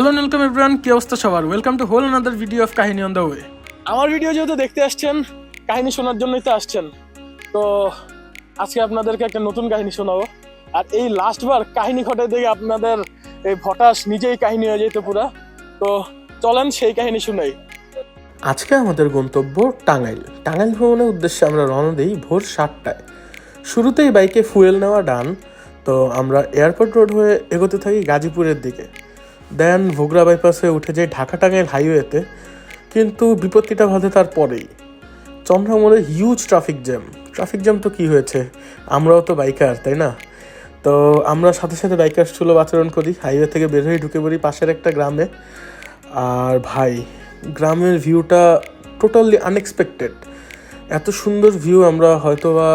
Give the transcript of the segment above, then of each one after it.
Hello welcome everyone কি অবস্থা সবার? Welcome to whole another video of Kahini on the way আমার video যেহেতু দেখতে আসছেন কাহিনী শোনার জন্যই তো আসছেন। তো আজকে আপনাদেরকে একটা নতুন কাহিনী শোনাবো। আর এই লাস্টবার কাহিনী ঘটে দেখে আপনাদের এই ভটাস নিজেই কাহিনী হয়ে যেত পুরা। তো চলেন সেই কাহিনী শুনাই। আজকে আমাদের গন্তব্য টাঙ্গাইল। টাঙ্গাইল ভ্রমণের উদ্দেশ্যে আমরা রওনা দিই ভোর সাতটায়। শুরুতেই বাইকে ফুয়েল নেওয়া ডান তো আমরা এয়ারপোর্ট রোড হয়ে এগোতে থাকি গাজীপুরের দিকে। দেন ভোগরা বাইপাস উঠে যাই ঢাকা টাঙ্গাইল হাইওয়েতে, কিন্তু বিপত্তিটা বাধে তার পরেই চন্দ্রামোড়ে huge traffic jam traffic jam তো কি হয়েছে? আমরাও তো বাইকার, তাই না? তো আমরা সাথে সাথে বাইকার সুলভ আচরণ করি। হাইওয়ে থেকে বের হয়ে ঢুকে পড়ি পাশের একটা গ্রামে। আর ভাই, গ্রামের ভিউটা টোটালি আনএক্সপেক্টেড এত সুন্দর ভিউ আমরা হয়তো বা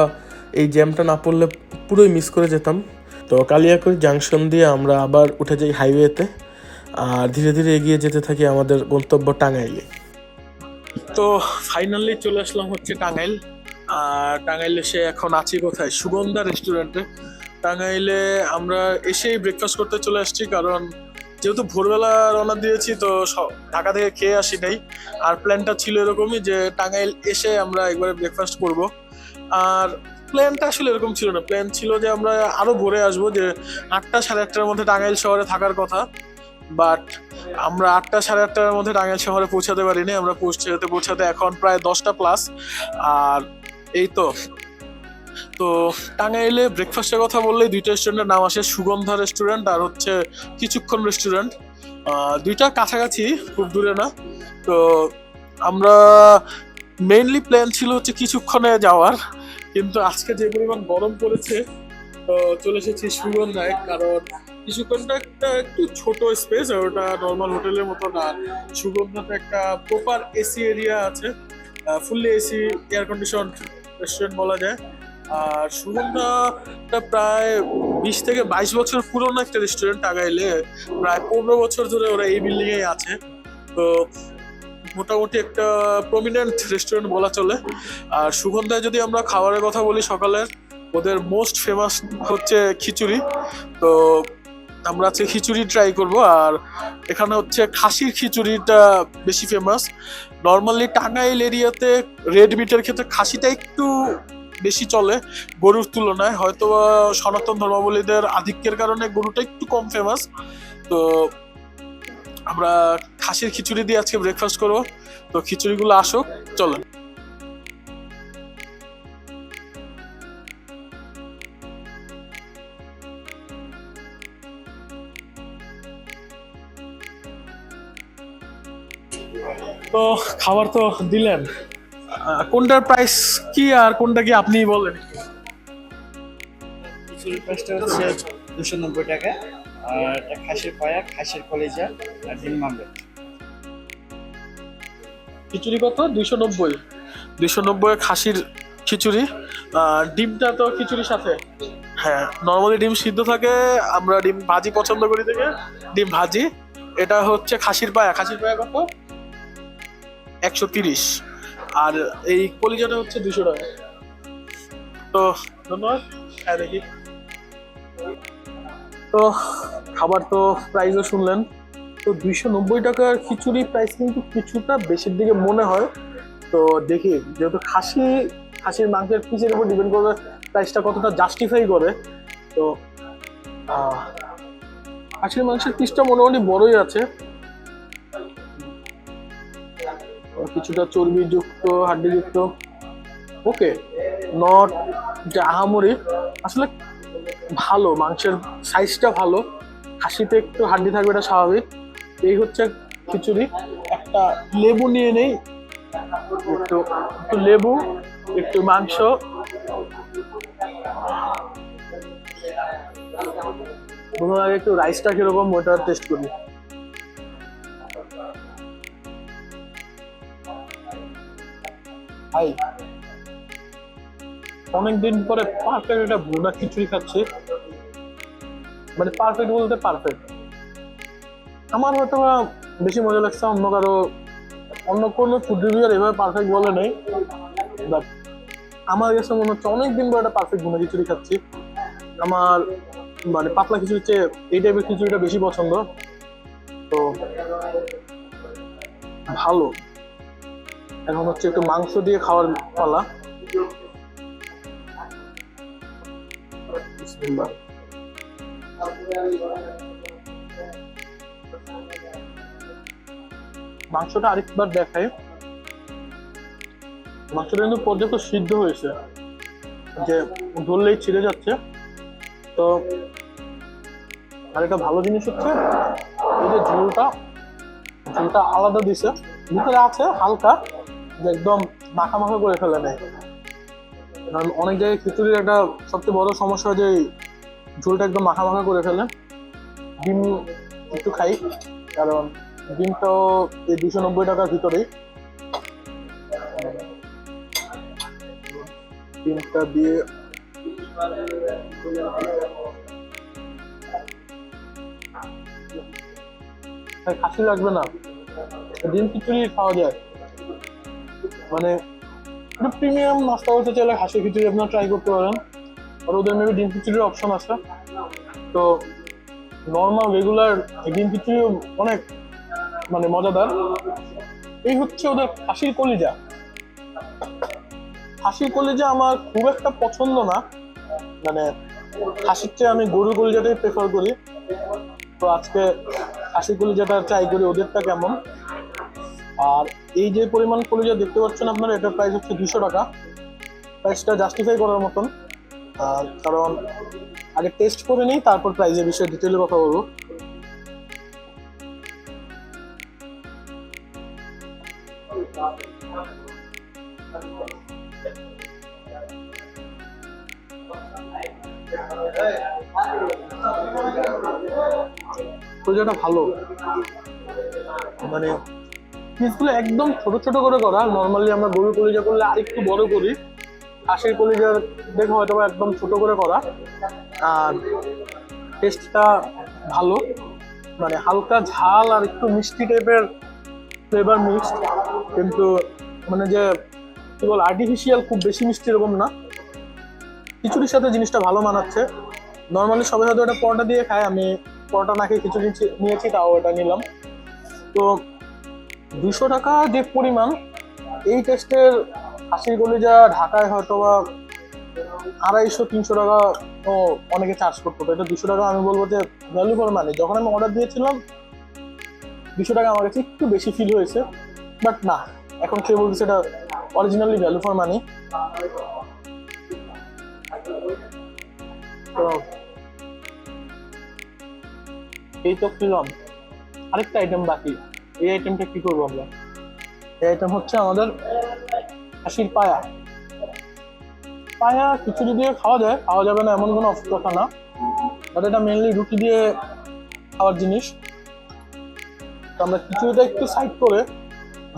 এই জ্যামটা না পড়লে পুরোই মিস করে যেতাম। তো কালিয়াকৈর জাংশন দিয়ে আমরা আবার উঠে যাই হাইওয়েতে আর ধীরে ধীরে এগিয়ে যেতে থাকি আমাদের গন্তব্য টাঙ্গাইলে। তো ফাইনালি চলে আসলাম হচ্ছে টাঙ্গাইল। আর টাঙ্গাইলে সে এখন আছি কোথায়? সুগন্ধা রেস্টুরেন্টে টাঙ্গাইলে আমরা এসেই ব্রেকফাস্ট করতে চলে আসছি কারণ যেহেতু ভোরবেলা রওনা দিয়েছি তো ঢাকা থেকে খেয়ে আসি নাই। আর প্ল্যানটা ছিল এরকমই যে টাঙ্গাইল এসে আমরা একবারে ব্রেকফাস্ট করব। আর প্ল্যানটা আসলে এরকম ছিল না। প্ল্যান ছিল যে আমরা আরও ভোরে আসব যে আটটা সাড়ে আটটার মধ্যে টাঙ্গাইল শহরে থাকার কথা। বাট আমরা আটটা সাড়ে আটটার মধ্যে টাঙ্গাইল শহরে পৌঁছাতে পারিনি। আমরা পৌঁছাতে পৌঁছাতে এখন প্রায় দশটা প্লাস আর এই তো। তো টাঙ্গাইলে ব্রেকফাস্টের কথা বললেই দুইটা রেস্টুরেন্টের নাম আসে সুগন্ধা রেস্টুরেন্ট আর হচ্ছে কিছুক্ষণ রেস্টুরেন্ট দুইটা কাছাকাছি, খুব দূরে না। তো আমরা মেইনলি প্ল্যান ছিল হচ্ছে কিছুক্ষণে যাওয়ার। কিন্তু আজকে যে পরিমাণ গরম পড়েছে, তো চলে এসেছি সুগন্ধায়। কারণ কিছুক্ষণটা একটা একটু ছোট স্পেস আর ওটা নর্মাল হোটেলের মতো না সুগন্ধাতে একটা প্রপার এসি এরিয়া আছে। Fully AC air condition restaurant বলা যায়। আর সুগন্ধাটা প্রায় বিশ থেকে বাইশ বছর পুরনো একটা রেস্টুরেন্ট টাঙ্গাইলে প্রায় পনেরো বছর ধরে ওরা এই বিল্ডিং এ আছে। তো মোটামুটি একটা প্রমিনেন্ট রেস্টুরেন্ট বলা চলে। আর সুগন্ধায় যদি আমরা খাবারের কথা বলি সকালের ওদের মোস্ট ফেমাস হচ্ছে খিচুড়ি। তো আমরা আজকে খিচুড়ি ট্রাই করব, আর এখানে হচ্ছে খাসির খিচুড়িটা বেশি ফেমাস নর্মালি টাঙ্গাইল এরিয়াতে রেড মিটের ক্ষেত্রে খাসিটা একটু বেশি চলে গরুর তুলনায় হয়তো সনাতন ধর্মাবলীদের আধিক্যের কারণে গরুটা একটু কম ফেমাস তো আমরা খাসির খিচুড়ি দিয়ে আজকে ব্রেকফাস্ট করব। তো খিচুড়িগুলো আসুক, চলেন। তো খাবার তো দিলেন। কোনটার প্রাইস কি আর কোনটা কি আপনি বলেন? খিচুড়ির প্রাইসটা হচ্ছে দুশো নব্বই টাকা আর একটা খাসির পায়া খাসির কলেজা আর ডিম মামলেট খিচুড়ি কত? দুইশো নব্বই। দুইশো নব্বই খাসির খিচুড়ি। ডিমটা তো খিচুড়ির সাথে। হ্যাঁ নর্মালি ডিম সিদ্ধ থাকে আমরা ডিম ভাজি পছন্দ করি থেকে ডিম ভাজি এটা হচ্ছে খাসির পায়া। খাসির পায়া কত? একশো তিরিশ। আর এই কলিজাটা হচ্ছে দুশো টাকা। তো ধন্যবাদ। হ্যাঁ দেখি। তো খাবার তো প্রাইসও শুনলেন। তো দুইশো নব্বই টাকার খিচুড়ি প্রাইস কিন্তু কিছুটা বেশির দিকে মনে হয়। তো দেখি, যেহেতু খাসি, খাসির মাংসের পিসের উপর ডিপেন্ড করবে প্রাইসটা কতটা জাস্টিফাই করে। তো খাসির মাংসের পিসটা মোটামুটি বড়ই আছে। কিছুটা চর্বিযুক্ত, হাড্ডিযুক্ত। ওকে নট যে আহামরি, আসলে ভালো, মাংসের সাইজটা ভালো খাসিতে একটু হাড্ডি থাকবে এটা স্বাভাবিক। এই হচ্ছে খিচুড়ি, একটা লেবু নিয়ে নেই, একটু একটু লেবু, একটু মাংস। প্রথমে একটু রাইসটা কীরকম, ওটা টেস্ট করি। হাই অনেকদিন পরে পারফেক্ট একটা ভুনা খিচুড়ি খাচ্ছি। মানে পারফেক্ট বলতে পারফেক্ট আমার হয়তো বেশি মজা লাগছে অন্য কারও, অন্য কোনো ফুড রিভিউয়ার এভাবে পারফেক্ট বলে নেই। বাট আমার কাছে মনে হচ্ছে অনেকদিন পর একটা পারফেক্ট ভুনা খিচুড়ি খাচ্ছি। আমার মানে পাতলা খিচুড়ির চেয়ে এই টাইপের খিচুড়িটা বেশি পছন্দ। তো ভালো। এখন হচ্ছে একটু মাংস দিয়ে খাওয়ার পালা। মাংসটা আরেকবার দেখাই। মাংসটা কিন্তু পর্যাপ্ত সিদ্ধ হয়েছে। যে ধরলেই ছিঁড়ে যাচ্ছে। তো আরেকটা ভালো জিনিস হচ্ছে, এই যে ঝোলটা ঝোলটা আলাদা দিছে। ভিতরে আছে হালকা একদম মাখা মাখা করে ফেলে নেয় কারণ অনেক জায়গায় খিচুড়ির একটা সবচেয়ে বড় সমস্যা যে ঝোলটা একদম মাখা মাখা করে ফেলে। ডিম একটু খাই, কারণ ডিমটাও এই দুশো নব্বই টাকার ভিতরেই। ডিমটা দিয়ে খাসি লাগবে না। ডিম খিচুড়ি খাওয়া যায়। মানে একটু প্রিমিয়াম নাস্তা করতে চাইলে হাঁসের খিচুড়ি আপনারা ট্রাই করতে পারেন। আর ওদের মেবি ডিম খিচুড়ির অপশন আছে। তো নর্মাল রেগুলার ডিম খিচুড়ি অনেক মানে মজাদার। এই হচ্ছে ওদের খাসির কলিজা। খাসির কলিজা আমার খুব একটা পছন্দ না। মানে খাসির চেয়ে আমি গরুর কলিজাটাই প্রেফার করি। তো আজকে খাসির কলিজাটা ট্রাই করি, ওদেরটা কেমন? আর এই যে পরিমাণ কলিজা দেখতে পাচ্ছেন আপনারা, এটার প্রাইস হচ্ছে দুশো টাকা। প্রাইসটা জাস্টিফাই করার মতন। কারণ আগে টেস্ট করে নিই, তারপর প্রাইজের বিষয়ে ডিটেলে কথা বলব। ভালো। মানে পিসগুলো একদম ছোট ছোট করে করা। নর্মালি আমরা গরুর কলিজা করলে আরেকটু বড় করি। হাঁসের কলিজার দেখে হয়তো একদম ছোট করে করা। আর টেস্টটা ভালো। মানে হালকা ঝাল আর একটু মিষ্টি টাইপের ফ্লেভার মিক্সড কিন্তু মানে যে কি বল আর্টিফিশিয়াল খুব বেশি মিষ্টি এরকম না। খিচুড়ির সাথে জিনিসটা ভালো মানাচ্ছে। নর্মালি সবাই হয়তো এটা পরোটা দিয়ে খায়। আমি পরোটা না খেয়ে খিচুড়ি নিয়েছি, তাও এটা নিলাম। তো দুশো টাকা যে পরিমাণ। এই টেস্টের হাসির যা ঢাকায় হয়তো বা আড়াইশো, তিনশো টাকা ও অনেকে চার্জ করতো। তো এটা দুশো টাকা আমি বলব যে ভ্যালু ফর মানি যখন আমি অর্ডার দিয়েছিলাম, দুশো টাকা আমার কাছে একটু বেশি ফিল হয়েছে। বাট না, এখন কেউ বলতেছে এটা অরিজিনালি ভ্যালু ফর মানি তো এই তো খেলাম। আরেকটা আইটেম বাকি। এই আইটেমটা কি করব আমরা? এই আইটেম হচ্ছে আমাদের হাসির পায়া। পায়া খিচুড়ি দিয়ে খাওয়া যায়, খাওয়া যাবে না এমন কোনো কথা না। বাট এটা মেনলি রুটি দিয়ে খাওয়ার জিনিস। তো আমরা খিচুড়িটা একটু সাইড করে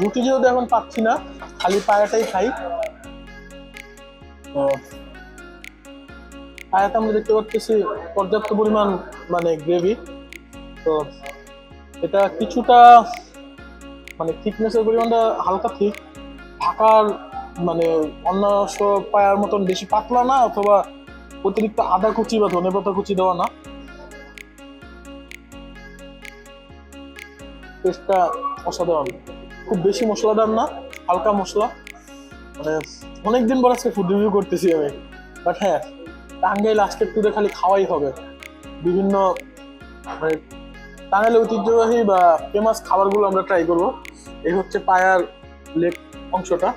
রুটি যেহেতু এখন পাচ্ছি না, খালি পায়াটাই খাই। তো পায়াতে আমরা দেখতে পাচ্ছি পর্যাপ্ত পরিমাণ মানে গ্রেভি তো এটা কিছুটা মানে থিকনেসের পরিমাণটা হালকা ঠিক ঢাকার মানে অন্য পায়ার মতন বেশি পাতলা না, অথবা অতিরিক্ত আদা কুচি বা ধনে পাতা কুচি দেওয়া না। টেস্টটা অসাধারণ। খুব বেশি মশলাদার না, হালকা মশলা। মানে অনেকদিন পর আজকে ফুড রিভিউ করতেছি আমি। বাট হ্যাঁ টাঙ্গাইল আজকের টুরে খালি খাওয়াই হবে। বিভিন্ন মানে টাঙ্গাইলের ঐতিহ্যবাহী বা ফেমাস খাবারগুলো আমরা ট্রাই করব। এই হচ্ছে পায়ার লেগ অংশটা।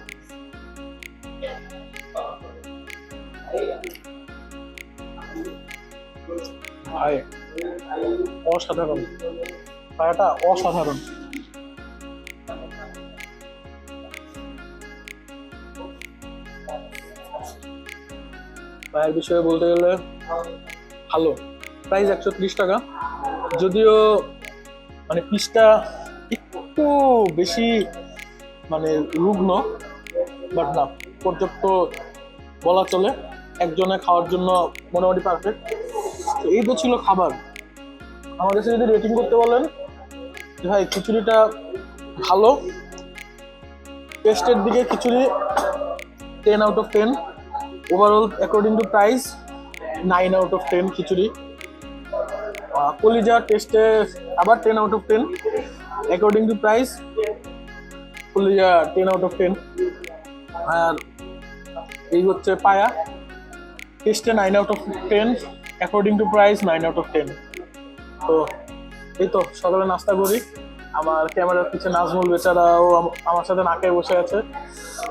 অসাধারণ। পায়াটা অসাধারণ। পায়ের বিষয়ে বলতে গেলে ভালো। প্রাইস একশো ত্রিশ টাকা। যদিও মানে পিসটা একটু বেশি মানে রুগ্ন বাট না, পর্যাপ্ত বলা চলে। একজনে খাওয়ার জন্য মোটামুটি পারফেক্ট তো এই তো ছিল খাবার। আমার কাছে যদি রেটিং করতে বলেন, যে ভাই খিচুড়িটা ভালো টেস্টের দিকে khichuri ten out of ten overall according to price nine out of ten khichuri. কলিজা টেস্টে আবার ten out of ten according to price কলিজা টেন আউট অফ টেন আর এই হচ্ছে পায়া। টেস্টে nine out of ten according to price nine out of ten তো এই তো, সকালে নাস্তা করি। আমার ক্যামেরার পিছনে নাজমুল বেচারাও আম- আমার সাথে নাকে বসে আছে।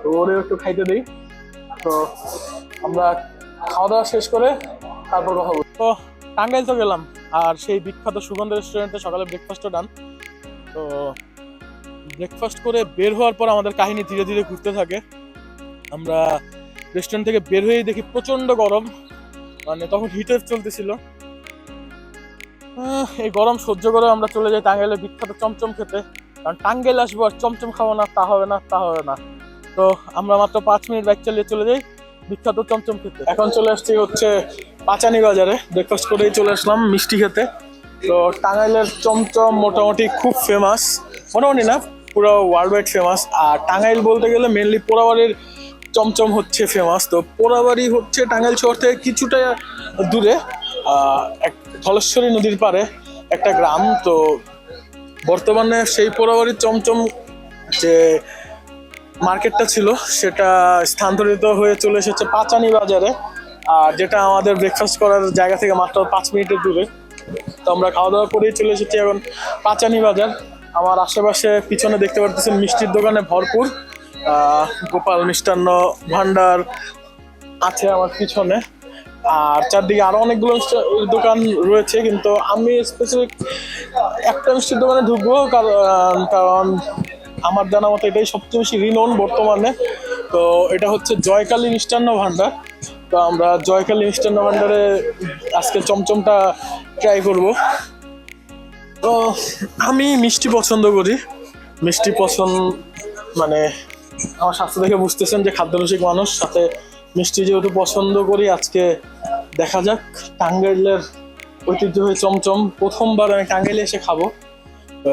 তো ওরেও একটু খাইতে দিই। তো আমরা খাওয়া দাওয়া শেষ করে তারপর কথা বলব। তো টাঙ্গাইল তো গেলাম। আর সেই বিখ্যাত সুগন্ধ রেস্টুরেন্টে সকালে ব্রেকফাস্টও ডান তো ব্রেকফাস্ট করে বের হওয়ার পর আমাদের কাহিনী ধীরে ধীরে ঘুরতে থাকে। আমরা রেস্টুরেন্ট থেকে বের হয়েই দেখি প্রচণ্ড গরম। মানে তখন হিটার চলতেছিল। এই গরম সহ্য করে আমরা চলে যাই টাঙ্গাইলের বিখ্যাত চমচম খেতে। কারণ টাঙ্গাইল আসব আর চমচম খাব না, তা হবে না, তা হবে না। তো আমরা মাত্র পাঁচ মিনিট বাইক চালিয়ে চলে যাই। বিখ্যাত চমচম খেতে। এখন চলে আসছি হচ্ছে পাচানি বাজারে। ব্রেকফাস্ট করেই চলে আসলাম মিষ্টি খেতে। তো টাঙ্গাইলের চমচম মোটামুটি খুব ফেমাস মোটামুটি না, পুরো ওয়ার্ল্ড ওয়াইড ফেমাস আর টাঙ্গাইল বলতে গেলে মেনলি পোড়াবাড়ির চমচম হচ্ছে ফেমাস তো পোড়াবাড়ি হচ্ছে টাঙ্গাইল শহর থেকে কিছুটা দূরে এক ধলেশ্বরী নদীর পারে একটা গ্রাম। তো বর্তমানে সেই পোড়াবাড়ির চমচম যে মার্কেটটা ছিল, সেটা স্থানান্তরিত হয়ে চলে এসেছে পাচানি বাজারে। আর যেটা আমাদের ব্রেকফাস্ট করার জায়গা থেকে মাত্র পাঁচ মিনিটের দূরে। তো আমরা খাওয়া দাওয়া করেই চলে এসেছি এখন পাচানি বাজার। আমার আশেপাশে পিছনে দেখতে পারতেছেন মিষ্টির দোকানে ভরপুর। গোপাল মিষ্টান্ন ভান্ডার আছে আমার পিছনে। আর চারদিকে আরও অনেকগুলো দোকান রয়েছে, কিন্তু আমি স্পেসিফিক একটা মিষ্টির দোকানে ঢুকবো কারণ কারণ আমার জানা মতো এটাই সবচেয়ে বেশি রিনোন বর্তমানে। তো এটা হচ্ছে জয়কালী মিষ্টান্ন ভান্ডার। তো আমরা জয়কালী মিষ্টান্ন ভান্ডারে আজকে চমচমটা ট্রাই করব। তো আমি মিষ্টি পছন্দ করি। মিষ্টি পছন্দ মানে আমার স্বাস্থ্য দেখে বুঝতেছেন যে খাদ্যরসিক মানুষ, সাথে মিষ্টি যেহেতু পছন্দ করি, আজকে দেখা যাক, টাঙ্গাইলের ঐতিহ্য হয়ে চমচম। প্রথমবার আমি টাঙ্গাইলে এসে খাব। তো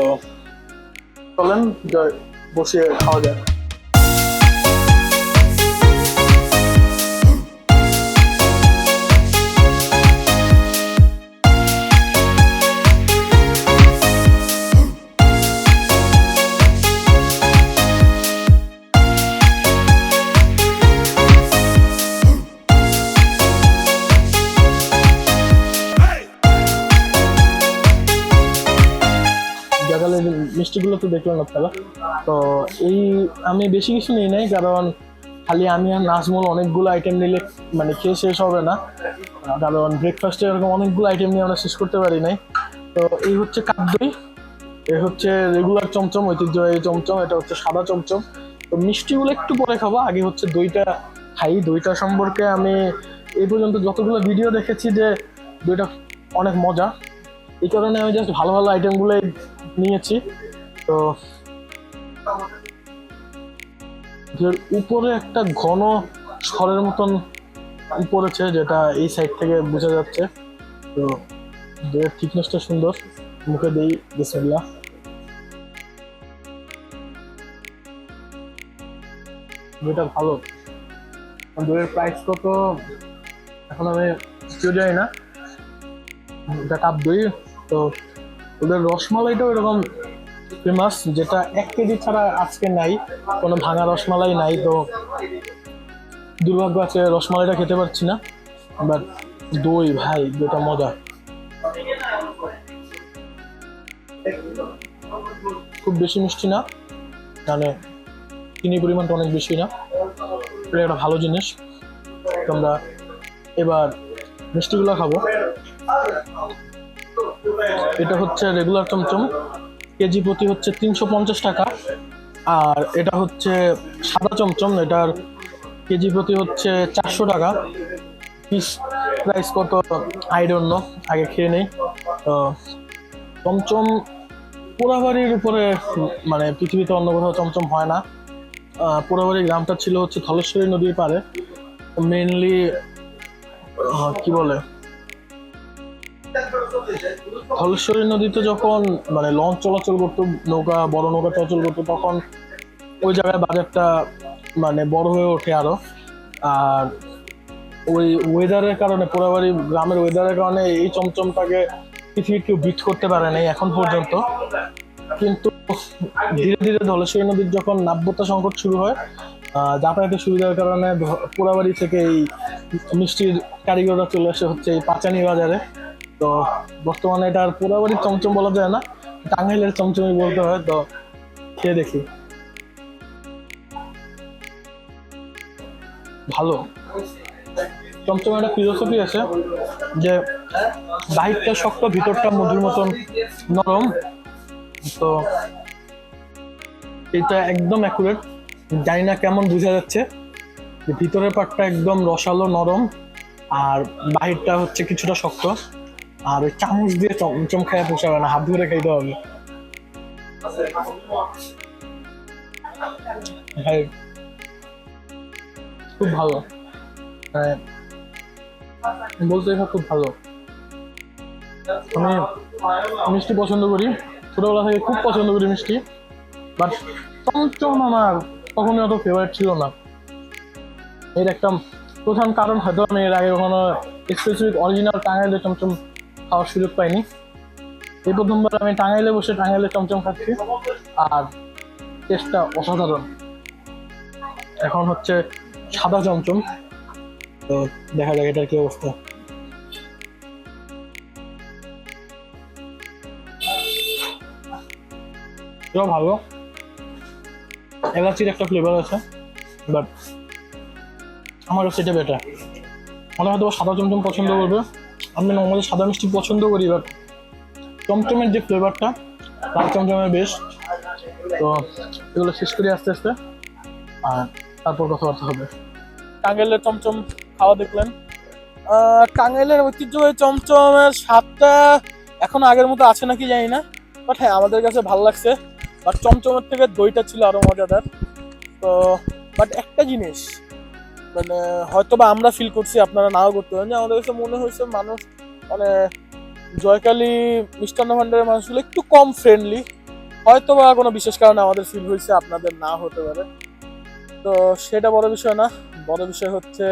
চলেন জ- বসে খাওয়া যাক জাগালের মিষ্টিগুলো তো দেখলেন আপনারা। তো এই আমি বেশি কিছু নিই নাই, কারণ খালি আমি আর নাজমুল অনেকগুলো আইটেম নিলে মানে খেয়ে শেষ হবে না। কারণ ব্রেকফাস্টে এরকম অনেকগুলো আইটেম নিয়ে আমরা শেষ করতে পারি নাই। তো এই হচ্ছে কাকদই এ হচ্ছে রেগুলার চমচম, ঐতিহ্যবাহী চমচম, এটা হচ্ছে সাদা চমচম। তো মিষ্টিগুলো একটু পরে খাব, আগে হচ্ছে দইটা খাই। দইটা সম্পর্কে আমি এই পর্যন্ত যতগুলো ভিডিও দেখেছি যে দইটা অনেক মজা। এই কারণে আমি জাস্ট ভালো ভালো আইটেমগুলো নিয়েছি। তো উপরে একটা ঘন স্বরের মতন পড়েছে যেটা এই সাইড থেকে বোঝা যাচ্ছে। তো দইয়ের থিকনেসটা সুন্দর। মুখে দেই, বিসমিল্লাহ। দইটা ভালো। দইয়ের প্রাইস কত? এখন আমি কেউ জানি না। এটা কাপ দই। তো ওদের রসমালাইটাও এরকম ফেমাস যেটা এক কেজি ছাড়া আজকে নাই, কোনো ভাঙা রসমালাই নাই, তো দুর্ভাগ্য আছে রসমালাইটা খেতে পারছি না বাট দই ভাই, দইটা মজা। খুব বেশি মিষ্টি না মানে চিনি পরিমাণটা অনেক বেশি না, এটা একটা ভালো জিনিস। তো আমরা এবার মিষ্টিগুলো খাব। এটা হচ্ছে রেগুলার চমচম। কেজি প্রতি হচ্ছে তিনশো পঞ্চাশ টাকা। আর এটা হচ্ছে সাদা চমচম, এটার কেজি প্রতি হচ্ছে চারশো টাকা। পিস প্রাইস কত? আই ডোন্ট আগে খেয়ে নেই। চমচম পোড়াবাড়ির উপরে মানে পৃথিবীতে অন্য কোথাও চমচম হয় না। পোড়াবাড়ি গ্রামটা ছিল হচ্ছে ধলেশ্বরী নদীর পাড়ে। মেনলি কি বলে? ধলেশ্বরী নদীতে যখন মানে লঞ্চ চলাচল করতো, নৌকা, বড় নৌকা চলাচল করতো, তখন ওই জায়গায় বাজারটা মানে বড় হয়ে ওঠে আরও। আর ওই ওয়েদারের কারণে, পোড়াবাড়ি গ্রামের ওয়েদারের কারণে এই চমচমটাকে পৃথিবীর কেউ বিট করতে পারে নাই এখন পর্যন্ত। কিন্তু ধীরে ধীরে ধলেশ্বরী নদীর যখন নাব্যতা সংকট শুরু হয় যাতায়াতের সুবিধার কারণে পোড়াবাড়ি থেকে এই মিষ্টির কারিগররা চলে আসে হচ্ছে এই পাচানি বাজারে। তো বর্তমানে এটা আর পোড়াবাড়ির চমচম বলা যায় না, টাঙ্গাইলের চমচমই বলতে হয়, তো খেয়ে দেখি। ভালো। চমচমে একটা ফিলোসফি আছে যে বাহিরটা শক্ত, ভিতরটা মধুর মতন নরম, তো এটা একদম অ্যাকুরেট জানি না কেমন বোঝা যাচ্ছে। ভিতরের পাটটা একদম রসালো, নরম, আর বাহিরটা হচ্ছে কিছুটা শক্ত। আর ওই চামচ দিয়ে চমচম খায় পোষাবে না, হাত ধরে খাইতে হবে। খুব ভালো। মানে বলতে গেলে খুব ভালো। আমি মিষ্টি পছন্দ করি। ছোটবেলা থেকে খুব পছন্দ করি মিষ্টি। বাট চমচম আমার কখনোই অত ফেভারিট ছিল না। এর একটা প্রধান কারণ হয়তো আমি এর আগে কখনো স্পেসিফিক অরিজিনাল টাঙ্গাইলে চমচম খাওয়ার সুযোগ পাইনি। এই প্রথমবার আমি টাঙ্গাইলে বসে টাঙ্গাইলে চমচম খাচ্ছি। আর টেস্টটা অসাধারণ। এখন হচ্ছে সাদা চমচম। তো দেখা যাক এটার কি অবস্থা। ভালো। এলাচির একটা ফ্লেভার আছে বাট আমার কাছে এটা বেটার অনেক হয়তো সাদা চমচম পছন্দ করবে। আমি নর্মালি সাদা মিষ্টি পছন্দ করি বাট চমচমের যে ফ্লেভারটা লাল চমচমের বেশ তো এগুলো শেষ করি আস্তে আস্তে। আর তারপর কথাবার্তা হবে। টাঙ্গাইলের চমচম খাওয়া দেখলেন। টাঙ্গাইলের ঐতিহ্যবাহী চমচমের স্বাদটা এখন আগের মতো আছে নাকি জানি না। বাট হ্যাঁ আমাদের কাছে ভালো লাগছে। বাট চমচমের থেকে দইটা ছিল আরও মজাদার। তো বাট একটা জিনিস মানে হয়তো বা আমরা ফিল করছি, আপনারা নাও করতে পারেন। যে আমাদের কাছে মনে হয়েছে মানুষ মানে জয়কালী, মিষ্টান্ন ভান্ডারের মানুষগুলো একটু কম ফ্রেন্ডলি হয়তো বা কোনো বিশেষ কারণে আমাদের ফিল হয়েছে, আপনাদের না হতে পারে। তো সেটা বড় বিষয় না। বড় বিষয় হচ্ছে,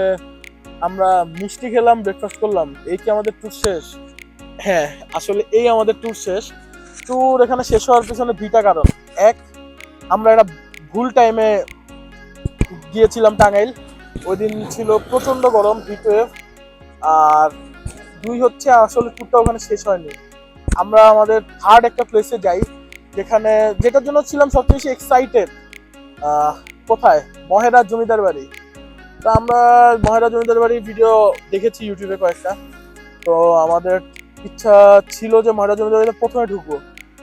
আমরা মিষ্টি খেলাম ব্রেকফাস্ট করলাম, এই কি আমাদের ট্যুর শেষ? হ্যাঁ আসলে এই আমাদের ট্যুর শেষ। ট্যুর এখানে শেষ হওয়ার পিছনে দুইটা কারণ। এক, আমরা একটা ভুল টাইমে গিয়েছিলাম টাঙ্গাইল। ওই দিন ছিল প্রচণ্ড গরম হিট ওয়েভ আর দুই হচ্ছে আসলে ট্যুরটা ওখানে শেষ হয়নি। আমরা আমাদের থার্ড একটা প্লেসে যাই, যেখানে যেটার জন্য ছিলাম সবচেয়ে বেশি এক্সাইটেড কোথায়? মহেরা জমিদার বাড়ি। তো আমরা মহেরা জমিদার বাড়ির ভিডিও দেখেছি ইউটিউবে কয়েকটা। তো আমাদের ইচ্ছা ছিল যে মহেরা জমিদার বাড়িতে প্রথমে ঢুকবো।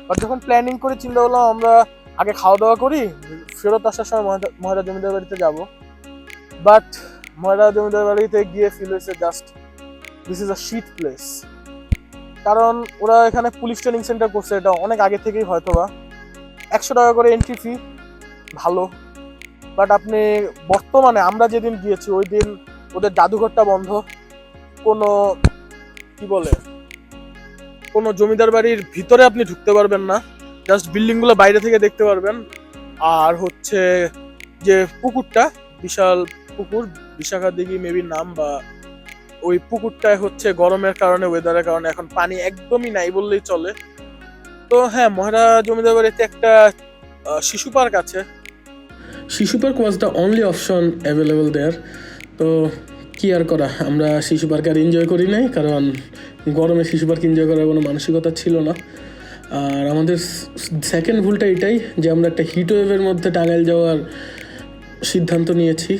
বাট যখন প্ল্যানিং করে চিন্তা করলাম, আমরা আগে খাওয়া দাওয়া করি, ফেরত আসার সময় মহেরা জমিদার বাড়িতে যাব। বাট মহেরা জমিদার বাড়িতে গিয়ে ফিল হয়েছে just this is a shit place কারণ ওরা এখানে পুলিশ ট্রেনিং সেন্টার করছে, এটা অনেক আগে থেকেই হয়তোবা। একশো টাকা করে এন্ট্রি ফি ভালো। বাট আপনি বর্তমানে আমরা যেদিন গিয়েছি, ওই দিন ওদের জাদুঘরটা বন্ধ। কোনো, কি বলে? কোনো জমিদার বাড়ির ভিতরে আপনি ঢুকতে পারবেন না। জাস্ট বিল্ডিংগুলো বাইরে থেকে দেখতে পারবেন। আর হচ্ছে যে পুকুরটা, বিশাল পুকুর বিশাখা দিঘি মেবি নাম বা ওই পুকুরটায় হচ্ছে গরমের কারণে ওয়েদারের কারণে এখন পানি একদমই নাই বললেই চলে। তো হ্যাঁ মহারা জমিদার বাড়িতে একটা শিশু পার্ক আছে। Shishu park was the only option available there তো কি আর করা, আমরা শিশু পার্ক আর এনজয় করি নাই, কারণ গরমে শিশু পার্ক এনজয় করার কোনো মানসিকতা ছিল না। আর আমাদের সেকেন্ড ভুলটা এটাই যে আমরা একটা হিট ওয়েভের মধ্যে টাঙ্গাইল যাওয়ার সিদ্ধান্ত নিয়েছি।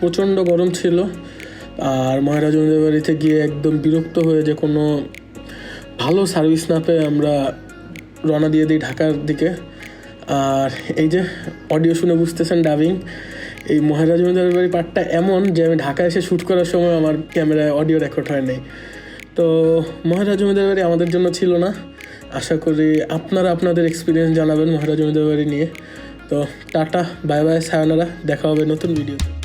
প্রচণ্ড গরম ছিল। আর মহারাজ বাড়িতে গিয়ে একদম বিরক্ত হয়ে যে কোনো ভালো সার্ভিস না পেয়ে আমরা রওনা দিয়ে দিই ঢাকার দিকে। আর এই যে অডিও শুনে বুঝতেছেন ডাবিং, এই মহারাজ জমিদার বাড়ি পার্টটা এমন যে আমি ঢাকা এসে শ্যুট করার সময় আমার ক্যামেরায় অডিও রেকর্ড হয় নাই তো মহারাজ জমিদার বাড়ি আমাদের জন্য ছিল না। আশা করি আপনারা আপনাদের এক্সপিরিয়েন্স জানাবেন মহারাজ জমিদার বাড়ি নিয়ে। তো টাটা, বাই বাই, সায়নারা, দেখা হবে নতুন ভিডিওতে